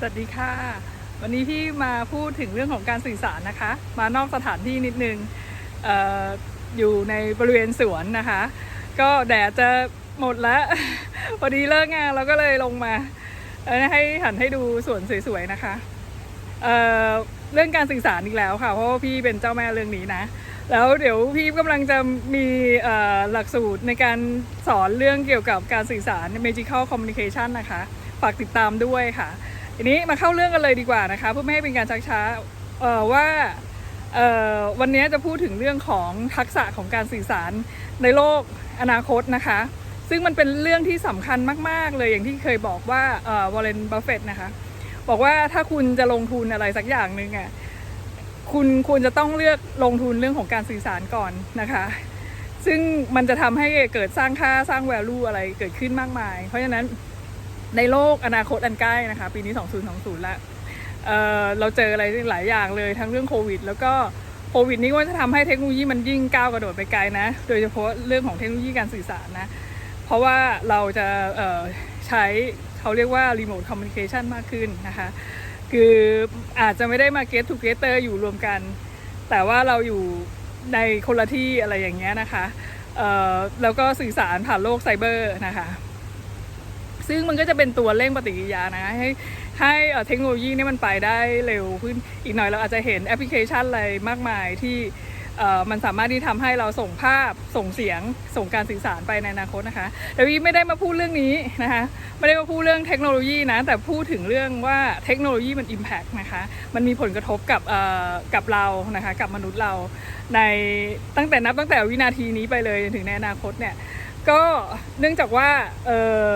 สวัสดีค่ะ วันนี้พี่มาพูดถึงเรื่องของการสื่อสารนะคะ มานอกสถานที่นิดนึงอออยู่ในบริเวณสวนนะคะ ก็แดดจะหมดแล้วพอดีเลิกงานเราก็เลยลงมาให้หันให้ดูสวนสวยๆนะคะเเรื่องการสื่อสารอีกแล้วค่ะ เพราะว่าพี่เป็นเจ้าแม่เรื่องนี้นะแล้วเดี๋ยวพี่กำลังจะมีหลักสูตรในการสอนเรื่องเกี่ยวกับการสื่อสาร magical communication นะคะ ฝากติดตามด้วยค่ะ ทีนี้มาเข้าเรื่องกันเลยดีกว่านะคะเพื่อไม่ให้เป็นการชักช้าเอ่อว่าเอ่อวันนี้จะพูดถึงเรื่องของทักษะของการสื่อสารในโลกอนาคตนะคะ ซึ่งมันเป็นเรื่องที่สำคัญมาก ๆ เลยอย่างที่เคยบอกว่าวอลเลนบัฟเฟตนะคะ บอกว่าถ้าคุณจะลงทุนอะไรสักอย่างหนึ่งอะคุณควรจะต้องเลือกลงทุนเรื่องของการสื่อสารก่อนนะคะ ซึ่งมันจะทำให้เกิดสร้างค่าสร้าง value อะไรเกิดขึ้นมากมาย เพราะฉะนั้น ในโลกอนาคตอันใกล้นะคะ ปีนี้ 2020แล้วเอ่อเราเจออะไรหลายอย่างเลยทั้งเรื่องโควิด แล้วก็โควิดนี้ก็จะทำให้เทคโนโลยีมันยิ่งก้าวกระโดดไปไกลนะ โดยเฉพาะเรื่องของเทคโนโลยีการสื่อสารนะ เพราะว่าเราจะเอ่อใช้เขาเรียกว่า remote communication มากขึ้นนะคะ คืออาจจะไม่ได้มา get together อยู่รวมกัน แต่ว่าเราอยู่ในคนละที่อะไรอย่างเงี้ยนะคะเอ่อแล้วก็สื่อสารผ่านโลกไซเบอร์นะคะ ซึ่งมันก็จะเป็นตัวเร่งปฏิกิริยานะให้ให้เทคโนโลยีนี่มันไปได้เร็วขึ้นอีกหน่อยเราอาจจะเห็นแอปพลิเคชันอะไรมากมายที่มันสามารถที่ทำให้เราส่งภาพส่งเสียงส่งการสื่อสารไปในอนาคตนะคะแต่วีไม่ได้มาพูดเรื่องนี้นะคะไม่ได้มาพูดเรื่องเทคโนโลยีนะแต่พูดถึงเรื่องว่าเทคโนโลยีมัน Impact นะคะมันมีผลกระทบกับเอ่อกับเรานะคะกับมนุษย์เราในตั้งแต่นับตั้งแต่วินาทีนี้ไปเลยจนถึงในอนาคตเนี่ยก็เนื่องจากว่าเออ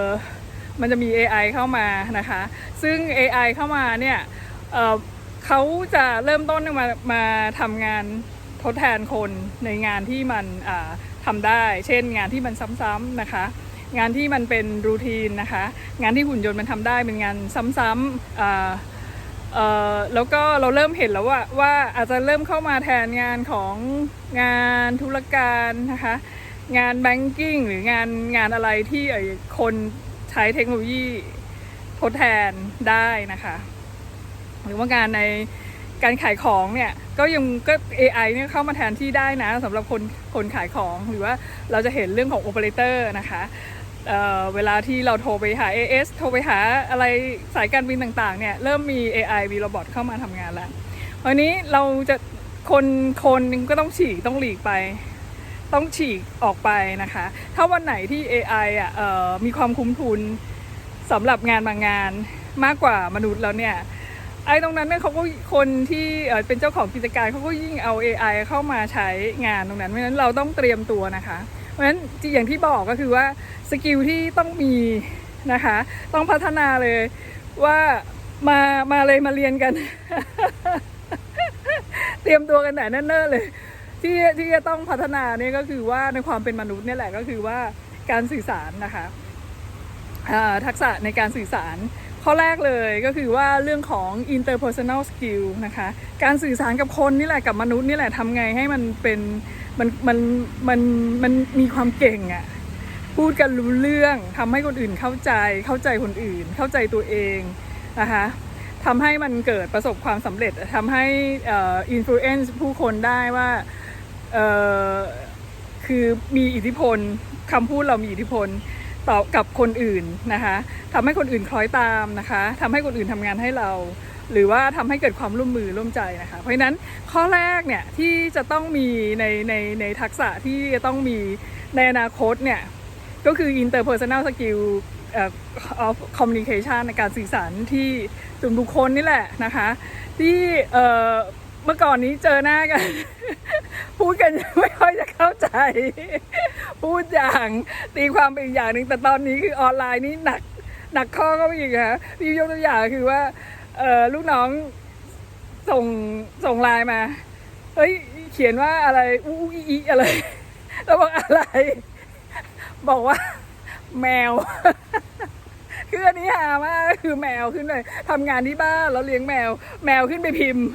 มันจะมี AI เข้ามานะคะ ซึ่ง AI เข้ามาเนี่ยเเขาจะเริ่มต้นมามาทำงานทดแทนคนในงานที่มันทำได้ เช่น งานที่มันซ้ำๆนะคะ งานที่มันเป็นรูทีนนะคะ งานที่หุ่นยนต์มันทำได้เป็นงานซ้ำๆแล้วก็เราเริ่มเห็นแล้วว่าว่าอาจจะเริ่มเข้ามาแทนงานของงานธุรการนะคะ งานแบงกิ้งหรืองานงานอะไรที่เอ่ยคน ใช้เทคโนโลยีทดแทนได้นะคะ หรือว่างานในการขายของเนี่ยก็ยังก็ AI เนี่ยเข้ามาแทนที่ได้นะสำหรับคนคนขายของหรือว่าเราจะเห็นเรื่องของโอเปอเรเตอร์นะคะเออเวลาที่เราโทรไปหา AS โทรไปหาอะไรสายการบินต่างๆเนี่ยเริ่มมี AI มีโรบอทเข้ามาทำงานแล้ว วันนี้เราจะคนคนก็ต้องฉีกต้องหลีกไป ต้องฉีกออกไปนะคะ ถ้าวันไหนที่ AI อะมีความคุ้มทุนสำหรับงานบางงานมากกว่ามนุษย์แล้วเนี่ยไอ้ตรงนั้นเนี่ยเขาก็คนที่เอ่อเป็นเจ้าของกิจการเขาก็ยิ่งเอา AI เข้ามาใช้งานตรงนั้นเพราะฉะนั้นเราต้องเตรียมตัวนะคะ เพราะฉะนั้นอย่างที่บอกก็คือว่าสกิลที่ต้องมีนะคะ ต้องพัฒนาเลยว่ามามาเลยมาเรียนกัน เตรียมตัวกันแต่เนิ่นๆเลย ที่ที่จะต้องพัฒนาเนี่ยก็คือว่าในความเป็นมนุษย์เนี่ยแหละก็คือว่าการสื่อสารนะคะทักษะในการสื่อสาร ข้อแรกเลยก็คือว่าเรื่องของ interpersonal skill นะคะ การสื่อสารกับคนนี่แหละกับมนุษย์นี่แหละทำไงให้มันเป็นมันมันมันมันมีความเก่งอะพูดกันรู้เรื่องทำให้คนอื่นเข้าใจเข้าใจคนอื่น เข้าใจตัวเองนะคะทำให้มันเกิดประสบความสำเร็จทำให้อ่อ influence ผู้คนได้ว่า เอ่อคือมีอิทธิพลคำพูดเรามีอิทธิพลต่อกับคนอื่นนะคะทำให้คนอื่นคล้อยตามนะคะทำให้คนอื่นทำงานให้เรา หรือว่าทำให้เกิดความร่วมมือร่วมใจนะคะ เพราะฉะนั้นข้อแรกเนี่ยที่จะต้องมีในในในทักษะที่จะต้องมีในอนาคตเนี่ยก็คือ interpersonal skill เอ่อ of communication ในการสื่อสารที่ส่วนบุคคลนี่แหละนะคะ ที่เมื่อก่อนนี้เจอหน้ากัน พูดกันไม่ค่อยจะเข้าใจ พูดอย่างตีความเป็นอีกอย่างหนึ่งแต่ตอนนี้คือออนไลน์นี่หนักหนักข้อก็อีกค่ะพี่ยกตัวอย่างคือว่าเออลูกน้องส่งส่งไลน์มาเฮ้ยเขียนว่าอะไรอู้อีอีอะไรแล้วบอกอะไร บอกว่า แมวคืออันนี้หามากคือแมวขึ้นเลยทำงานที่บ้านแล้วเลี้ยงแมว แมวขึ้นไปพิมพ์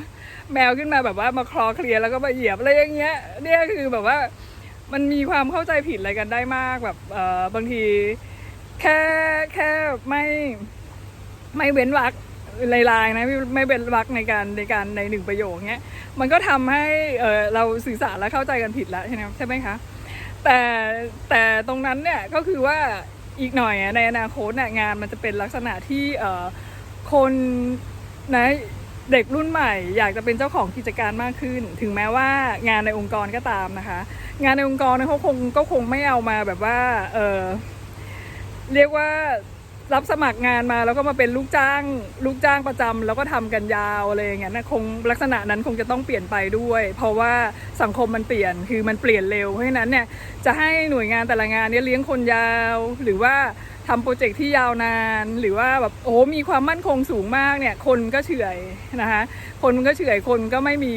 แมวขึ้นมาแบบว่ามาคลอเคลียร์แล้วก็มาเหยียบอะไรอย่างเงี้ยเนี่ยคือแบบว่ามันมีความเข้าใจผิดอะไรกันได้มากแบบเออบางที แค่แค่ไม่ไม่เว้นวรรคในไลน์นะไม่ไม่เป็นวักในการในการในหนึ่งประโยคเงี้ยมันก็ทำให้เออเราสื่อสารและเข้าใจกันผิดแล้วใช่ไหมใช่ไหมคะแต่แต่ตรงนั้นเนี่ยก็คือว่าอีกหน่อยในอนาคตเนี่ยงานมันจะเป็นลักษณะที่เออคนนะ เด็กรุ่นใหม่อยากจะเป็นเจ้าของกิจการมากขึ้น ถึงแม้ว่างานในองค์กรก็ตามนะคะ งานในองค์กรเนี่ยเขาคงก็คงไม่เอามาแบบว่าเออเรียกว่ารับสมัครงานมาแล้วก็มาเป็นลูกจ้าง ลูกจ้างประจำแล้วก็ทำกันยาวอะไรอย่างเงี้ยนะคงลักษณะนั้นคงจะต้องเปลี่ยนไปด้วย เพราะว่าสังคมมันเปลี่ยนคือมันเปลี่ยนเร็วเพราะฉะนั้นเนี่ยจะให้หน่วยงานแต่ละงานเนี่ยเลี้ยงคนยาวหรือว่า ทำโปรเจกต์ที่ยาวนาน หรือว่าแบบโอ้โหมีความมั่นคงสูงมากเนี่ยคนก็เฉื่อยนะคะคนก็เฉื่อยคนก็ไม่มี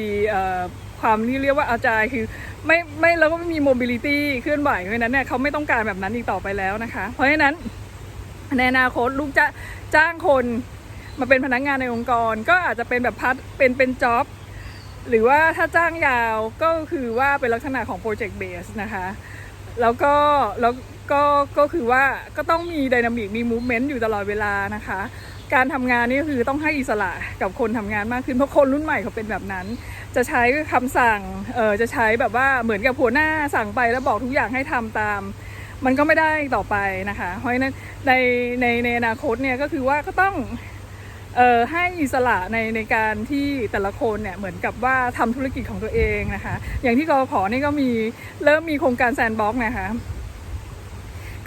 ความที่เรียกว่าอาจายคือไม่ไม่แล้วก็ไม่มีโมบิลิตี้เคลื่อนไหวเพราะนั้นเนี่ยเขาไม่ต้องการแบบนั้นอีกต่อไปแล้วนะคะ เพราะฉะนั้นในอนาคตลูกจะจ้างคนมาเป็นพนักงานในองค์กร ก็อาจจะเป็นแบบพัดเป็นเป็นจ็อบหรือว่าถ้าจ้างยาวก็คือว่าเป็นลักษณะของโปรเจกต์เบสนะคะ แล้วก็แล้ว ก็ก็คือว่าก็ต้องมีไดนามิกมีมูฟเมนต์อยู่ตลอดเวลานะคะ การทำงานนี่คือต้องให้อิสระกับคนทำงานมากขึ้นเพราะคนรุ่นใหม่เขาเป็นแบบนั้น จะใช้คำสั่งเออจะใช้แบบว่าเหมือนกับหัวหน้าสั่งไปแล้วบอกทุกอย่างให้ทำตาม มันก็ไม่ได้ต่อไปนะคะ เพราะฉะนั้นในในในอนาคตเนี่ยก็คือว่าก็ต้องเอ่อให้อิสระในในการที่แต่ละคนเนี่ยเหมือนกับว่าทำธุรกิจของตัวเองนะคะ อย่างที่กรพนี่ก็มีเริ่มมีโครงการแซนบ็อกนะคะ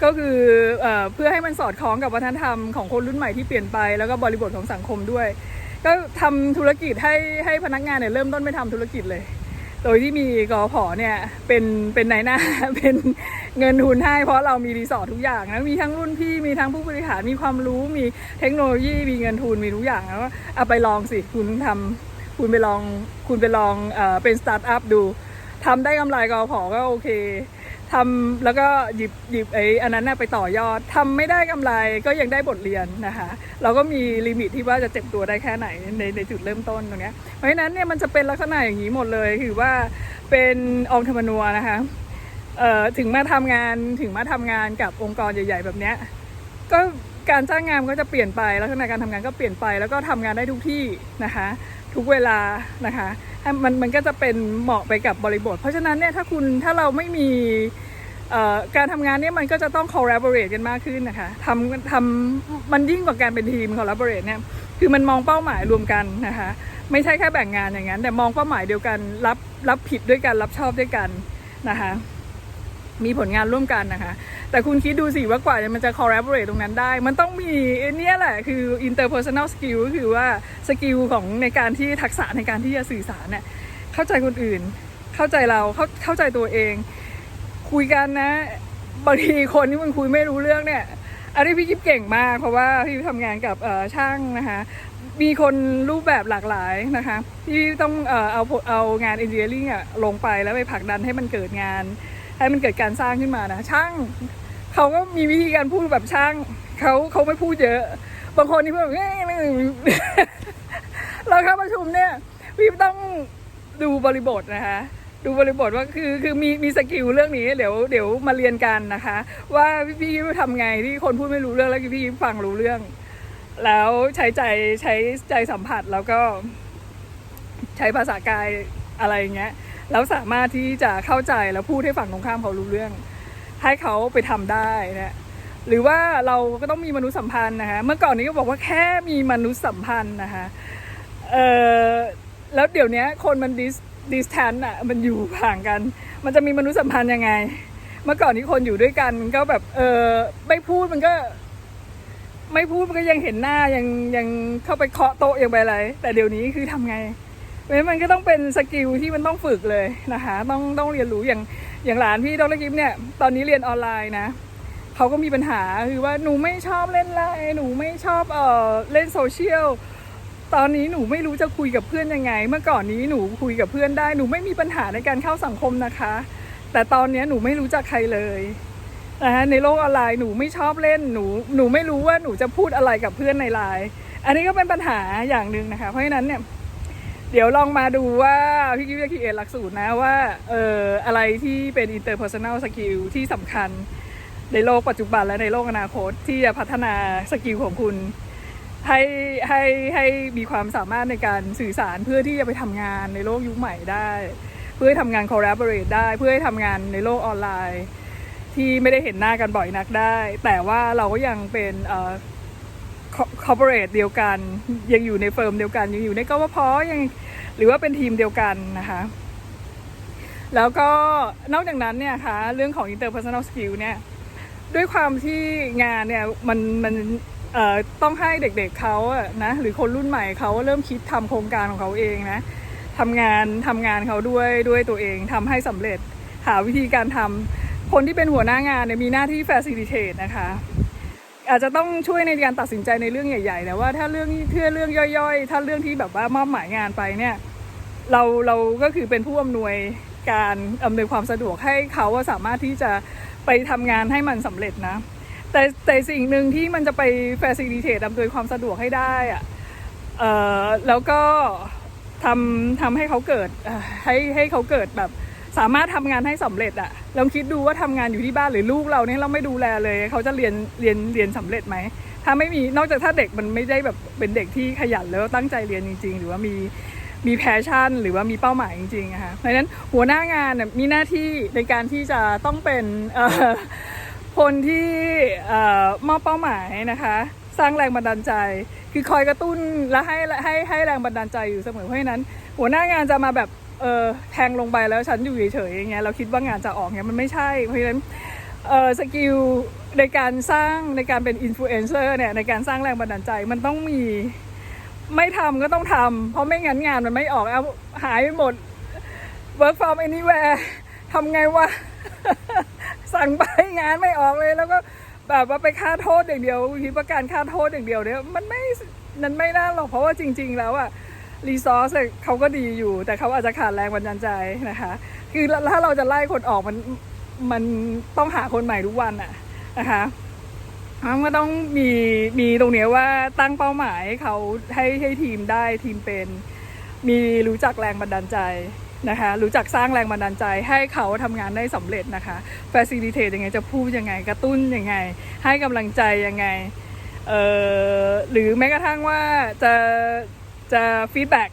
ก็คือเอเพื่อให้มันสอดคล้องกับวัฒนธรรมของคนรุ่นใหม่ที่เปลี่ยนไปแล้วก็บริบทของสังคมด้วย ก็ทำธุรกิจให้ให้พนักงานเนี่ยเริ่มต้นไม่ทำธุรกิจเลย โดยที่มีกอพอเนี่ยเป็นเป็นนายหน้าเป็นเงินทุนให้เพราะเรามีรีสอร์ททุกอย่างนะมีทั้งรุ่นพี่มีทั้งผู้บริหารมีความรู้มีเทคโนโลยีมีเงินทุนมีทุกอย่างแล้วเอาไปลองสิคุณทำคุณไปลองคุณไปลองเอ่อเป็นสตาร์ทอัพดูทำได้กำไรกอพอก็โอเค ทำแล้วก็หยิบหยิบไอ้อันนั้นน่ะไปต่อยอดทำไม่ได้กำไรก็ยังได้บทเรียนนะคะ เราก็มีลิมิตที่ว่าจะเจ็บตัวได้แค่ไหนในในจุดเริ่มต้นตรงเนี้ยเพราะฉะนั้นเนี่ยมันจะเป็นลักษณะอย่างนี้หมดเลยคือว่าเป็นองค์ธรรมนัวนะคะเอ่อถึงมาทำงานถึงมาทำงานกับองค์กรใหญ่ ๆ แบบเนี้ยก็การจ้างงานก็จะเปลี่ยนไปลักษณะการทำงานก็เปลี่ยนไป แล้วก็ทำงานได้ทุกที่นะคะ ทุกเวลานะคะมันมันก็จะเป็นเหมาะไปกับบริบท เพราะฉะนั้นเนี่ยถ้าคุณถ้าเราไม่มี การทำงานเนี่ยมันก็จะต้อง collaborate กันมากขึ้นนะคะทำทำมันยิ่งกว่าการเป็นทีม collaborate เนี่ยคือมันมองเป้าหมายรวมกันนะคะไม่ใช่แค่แบ่งงานอย่างนั้น แต่มองเป้าหมายเดียวกันรับรับผิดด้วยกันรับชอบด้วยกันนะคะมีผลงานร่วมกันนะคะ แต่คุณคิดดูสิว่ากว่ามันจะ collaborate ตรงนั้นได้ มันต้องมีเนี่ยแหละคือ interpersonal skill ก็คือว่าสกิลของในการที่ทักษะในการที่จะสื่อสารเนี่ยเข้าใจคนอื่น เข้าใจเราเข้าเข้าใจตัวเอง คุยกันนะบางทีคนที่มันคุยไม่รู้เรื่องเนี่ยอันนี้พี่กิ๊บเก่งมาก เพราะว่าพี่ทำงานกับช่างนะคะ มีคนรูปแบบหลากหลายนะคะที่ต้องเอ่อเอาเอางานเอนจิเนียริ่งอะลงไปแล้วไปผลักดันให้มันเกิดงาน ให้มันเกิดการสร้างขึ้นมานะ ช่างเขาก็มีวิธีการพูดแบบช่างเขาเขาไม่พูดเยอะ บางคนนี่พูดแบบเราเข้าประชุมเนี่ยพี่ต้องดูบริบทนะคะ ดูบริบทว่าคือคือมีมีสกิลเรื่องนี้เดี๋ยวเดี๋ยวมาเรียนกันนะคะ ว่าพี่พี่ทำไงที่คนพูดไม่รู้เรื่องแล้วพี่ฟังรู้เรื่อง แล้วใช้ใจใช้ใจสัมผัสแล้วก็ใช้ภาษากายอะไรอย่างเงี้ยแล้วสามารถที่จะเข้าใจแล้วพูดให้ฝั่งตรงข้ามเขารู้เรื่อง ให้เขาไปทำได้นะหรือว่าเราก็ต้องมีมนุษยสัมพันธ์นะคะเมื่อก่อนนี้ก็บอกว่าแค่มีมนุษยสัมพันธ์นะคะเออแล้วเดี๋ยวนี้คนมันดิส ดิสแทนอะมันอยู่ห่างกัน มันจะมีมนุษยสัมพันธ์ยังไง เมื่อก่อนที่คนอยู่ด้วยกันก็แบบ เออไม่พูดมันก็ ไม่พูดมันก็ยังเห็นหน้ายังยังเข้าไปเคาะโต๊ะยังไปอะไร แต่เดี๋ยวนี้คือทำไงเพราะมันก็ต้องเป็นสกิลที่มันต้องฝึกเลยนะคะ ต้องต้องเรียนรู้อย่างอย่างหลานพี่ดรกิฟเนี่ย ตอนนี้เรียนออนไลน์นะเขาก็มีปัญหาคือว่าหนูไม่ชอบเล่นไลน์หนูไม่ชอบเออเล่นโซเชียล ตอนนี้หนูไม่รู้จะคุยกับเพื่อนยังไง เมื่อก่อนนี้หนูคุยกับเพื่อนได้ หนูไม่มีปัญหาในการเข้าสังคมนะคะ แต่ตอนนี้หนูไม่รู้จักใครเลยนะคะในโลกออนไลน์หนูไม่ชอบเล่นหนูหนูไม่รู้ว่าหนูจะพูดอะไรกับเพื่อนในไลน์อันนี้ก็เป็นปัญหาอย่างหนึ่งนะคะ เพราะฉะนั้นเนี่ยเดี๋ยวลองมาดูว่าพี่กิ๊ฟจะคีเอหลักสูตรนะว่าเอออะไรที่เป็น interpersonal skill ที่สำคัญในโลกปัจจุบันและในโลกอนาคตที่จะพัฒนาสกิลของคุณ ให้ให้ให้มีความสามารถในการสื่อสารเพื่อที่จะไปทำงานในโลกยุคใหม่ได้ เพื่อทำงาน collaborate ได้ เพื่อให้ทำงานในโลกออนไลน์ ที่ไม่ได้เห็นหน้ากันบ่อยนักได้ แต่ว่าเราก็ยังเป็นเอ่อ corporate เดียวกัน ยังอยู่ในเฟิร์มเดียวกันยังอยู่ในกวพยังหรือว่าเป็นทีมเดียวกันนะคะแล้วก็นอกจากนั้นเนี่ยค่ะเรื่องของ interpersonal skill เนี่ยด้วยความที่งานเนี่ยมันมัน ต้องให้เด็กๆเขาอะนะหรือคนรุ่นใหม่เขาเริ่มคิดทำโครงการของเขาเองนะทำงานทำงานเขาด้วยด้วยตัวเองทำให้สำเร็จหาวิธีการทำคนที่เป็นหัวหน้างานเนี่ยมีหน้าที่ facilitate นะคะอาจจะต้องช่วยในการตัดสินใจในเรื่องใหญ่ๆแต่ว่าถ้าเรื่องเพื่อเรื่องย่อยๆ ถ้าเรื่องที่แบบว่ามอบหมายงานไปเนี่ยเราเราก็คือเป็นผู้อำนวยการอำนวยความสะดวกให้เขาาสามารถที่จะไปทำงานให้มันสำเร็จนะ แต่แต่สิ่งหนึ่งที่มันจะไป facilitate อำนวยความสะดวกให้ได้อะเอ่อแล้วก็ทำทำให้เขาเกิดให้ให้เขาเกิดแบบสามารถทำงานให้สำเร็จอะลองคิดดูว่าทำงานอยู่ที่บ้านหรือลูกเราเนี่ยเราไม่ดูแลเลย เขาจะเรียนเรียนเรียนสำเร็จไหม ถ้าไม่มีนอกจากถ้าเด็กมันไม่ได้แบบเป็นเด็กที่ขยันแล้วตั้งใจเรียนจริง ๆ หรือว่ามีมีแพชชั่น หรือว่ามีเป้าหมายจริงๆนะคะเพราะฉะนั้นหัวหน้างานมีหน้าที่ในการที่จะต้องเป็นเคนที่มอบเป้าหมายนะคะ สร้างแรงบันดาลใจ คือคอยกระตุ้นและให้ให้ให้แรงบันดาลใจอยู่เสมอเพราะฉะนั้น หัวหน้างานจะมาแบบเออแทงลงไปแล้วฉันอยู่เฉยๆอย่างเงี้ยเราคิดว่างานจะออกเงี้ยมันไม่ใช่เพราะฉะนั้นเออสกิลในการสร้างในการเป็นอินฟลูเอนเซอร์เนี่ยในการสร้างแรงบันดาลใจมันต้องมีไม่ทำก็ต้องทำเพราะไม่งั้นงานมันไม่ออกเอาหายไปหมด work from anywhere ทำไงวะ สั่งไปงานไม่ออกเลยแล้วก็แบบว่าไปค่าโทษอย่างเดียวคิดว่าการค่าโทษอย่างเดียวเนี่ยมันไม่มันไม่น่าหรอกเพราะว่าจริง ๆ แล้วอะรีซอสเขาก็ดีอยู่ แต่เขาอาจจะขาดแรงบันดาลใจนะคะ คือถ้าเราจะไล่คนออกมันมันต้องหาคนใหม่ทุกวันอะนะคะมันก็ต้องมีมีตรงเนี้ยว่าตั้งเป้าหมายเขาให้ให้ทีมได้ทีมเป็น มีรู้จักแรงบันดาลใจ นะคะรู้จักสร้างแรงบันดาลใจให้เขาทำงานได้สำเร็จนะคะ facilitate ยังไงจะพูดยังไงกระตุ้นยังไง ให้กำลังใจยังไงเอ่อหรือแม้กระทั่งว่าจะจะ feedback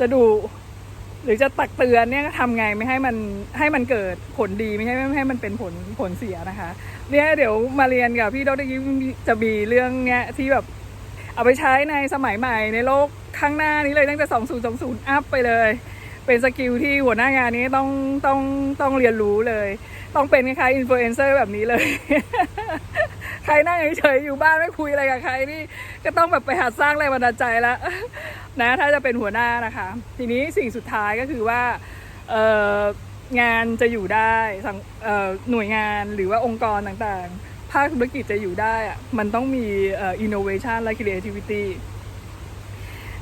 จะดู หรือจะตักเตือนเนี่ยทำไงไม่ให้มันให้มันเกิดผลดีไม่ให้ไม่ให้มันเป็นผลผลเสียนะคะเนี่ยเดี๋ยวมาเรียนกับพี่ดรยิ้มจะมีเรื่องเนี้ยที่แบบเอาไปใช้ในสมัยใหม่ในโลกข้างหน้านี้เลยตั้งแต่ 2020 อัพไปเลย เป็นสกิลที่หัวหน้างานนี้ต้องต้องต้องเรียนรู้เลย ต้องเป็นคล้ายอินฟลูเอนเซอร์แบบนี้เลย ใครนั่งเฉยๆอยู่บ้านไม่คุยอะไรกับใครนี่ก็ต้องแบบไปหัดสร้างแรงบันดาลใจแล้วนะถ้าจะเป็นหัวหน้านะคะ ทีนี้สิ่งสุดท้ายก็คือว่าเอองานจะอยู่ได้หน่วยงานหรือว่าองค์กรต่างๆ ภาคธุรกิจจะอยู่ได้อะมันต้องมีอ่อ innovation และ creativity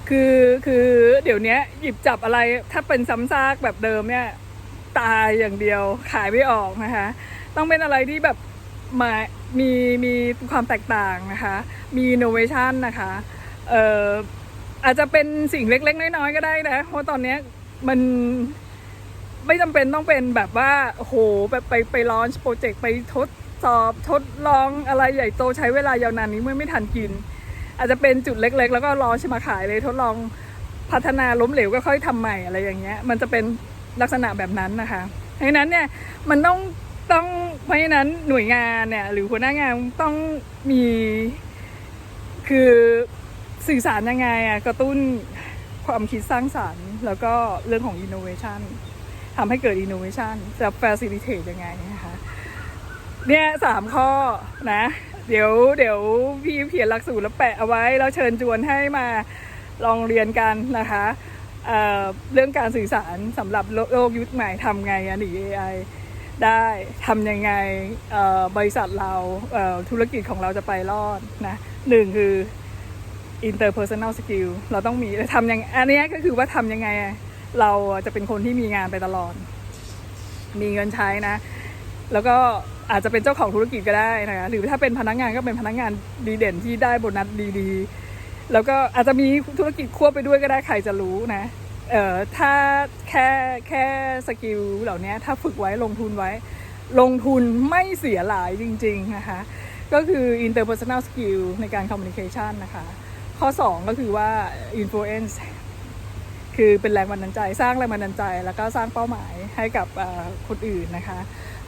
คือคือเดี๋ยวนี้หยิบจับอะไรถ้าเป็นซ้ำซากแบบเดิมเนี่ยตายอย่างเดียวขายไม่ออกนะคะ ต้องเป็นอะไรที่แบบมามีมีความแตกต่างนะคะ มี innovation นะคะเอ่ออาจจะเป็นสิ่งเล็ก ๆ น้อยๆก็ได้นะเพราะตอนนี้มันไม่จำเป็นต้องเป็นแบบว่าโอ้โหแบบไปไปลอนโปรเจกต์ไปทดสอบทดลองอะไรใหญ่โตใช้เวลายาวนานนี้เมื่อไม่ทันกิน อาจจะเป็นจุดเล็ก ๆ แล้วก็รอใช่มาขายเลยทดลองพัฒนาล้มเหลวก็ค่อยทำใหม่อะไรอย่างเงี้ย มันจะเป็นลักษณะแบบนั้นนะคะเพราะฉะนั้นเนี่ยมันต้องต้องเพราะฉะนั้นหน่วยงานเนี่ยหรือหัวหน้างานต้องมีคือสื่อสารยังไงอะกระตุ้นความคิดสร้างสารรค์ แล้วก็เรื่องของ innovation ทำให้เกิด innovation จะ facilitate ยังไงนะคะเนี่ยสามข้อนะ เดี๋ยวเดี๋ยวพี่เขียนหลักสูตรแล้วแปะเอาไว้แล้วเชิญชวนให้มาลองเรียนกันนะคะเเรื่องการสื่อสารสำหรับโลโลกยุคใหม่ทำไงอะหนี AI ได้ทำยังไงบริษัทเราเธุรกิจของเราจะไปรอดนะหนึ่งคือ interpersonal skill เราต้องมีทำยังอันนี้ก็คือว่าทำยังไงเราจะเป็นคนที่มีงานไปตลอด มีเงินใช้นะ แล้วก็ อาจจะเป็นเจ้าของธุรกิจก็ได้นะคะหรือถ้าเป็นพนักงานก็เป็นพนักงานดีเด่นที่ได้โบนัสดีๆ แล้วก็อาจจะมีธุรกิจควบไปด้วยก็ได้ใครจะรู้นะเอ่อถ้าแค่แค่สกิลเหล่านี้ถ้าฝึกไว้ลงทุนไว้ ลงทุนไม่เสียหลายจริงๆนะคะก็คือ interpersonal skill ในการ communication นะคะ ข้อ 2 ก็คือว่า influence คือเป็นแรงบันดาลใจ สร้างแรงบันดาลใจ แล้วก็สร้างเป้าหมายให้กับคนอื่นนะคะ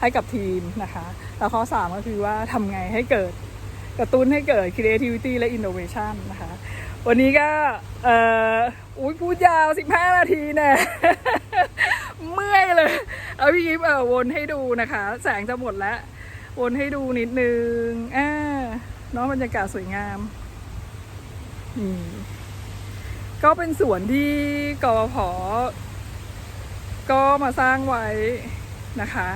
ให้กับทีมนะคะ แล้วข้อ 3 ก็คือว่าทำไงให้เกิดกระตุ้นให้เกิด creativity และ innovation นะคะ วันนี้ก็เอ่ออุ้ยพูดยาว 15 นาทีแน่เมื่อยเลย เอาพี่ยิปเออวนให้ดูนะคะ แสงจะหมดแล้ว วนให้ดูนิดนึงอ่าน้องบรรยากาศสวยงามนี่ก็เป็นสวนที่กวพก็มาสร้างไว้นะคะ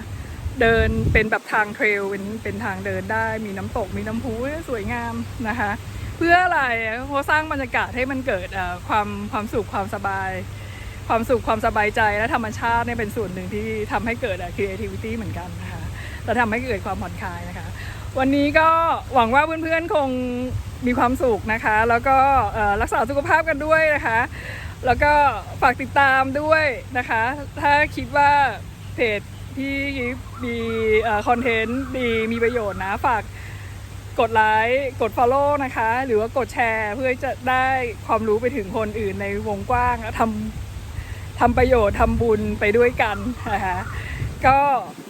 เดินเป็นแบบทางเทรลเป็นเป็นทางเดินได้มีน้ำตกมีน้ำพุสวยงามนะคะ เพื่ออะไรเพราะสร้างบรรยากาศให้มันเกิดความความสุขความสบาย ความสุขความสบายใจและธรรมชาติเนี่ยเป็นส่วนหนึ่งที่ทำให้เกิดเอ่อ creativity เหมือนกันนะคะและทำให้เกิดความผ่อนคลายนะคะ วันนี้ก็หวังว่าเพื่อนๆคงมีความสุขนะคะ แล้วก็รักษาสุขภาพกันด้วยนะคะ แล้วก็ฝากติดตามด้วยนะคะ ถ้าคิดว่าเพจ ที่มีคอนเทนต์ดีมีประโยชน์นะ ฝากกดไลค์กด Follow นะคะ หรือว่ากดแชร์เพื่อจะได้ความรู้ไปถึงคนอื่นในวงกว้างทำทำประโยชน์ทำบุญไปด้วยกันนะคะก็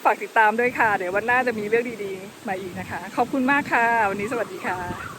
ฝากติดตามด้วยค่ะ เดี๋ยววันหน้าจะมีเรื่องดีๆ มาอีกนะคะ ขอบคุณมากค่ะ วันนี้สวัสดีค่ะ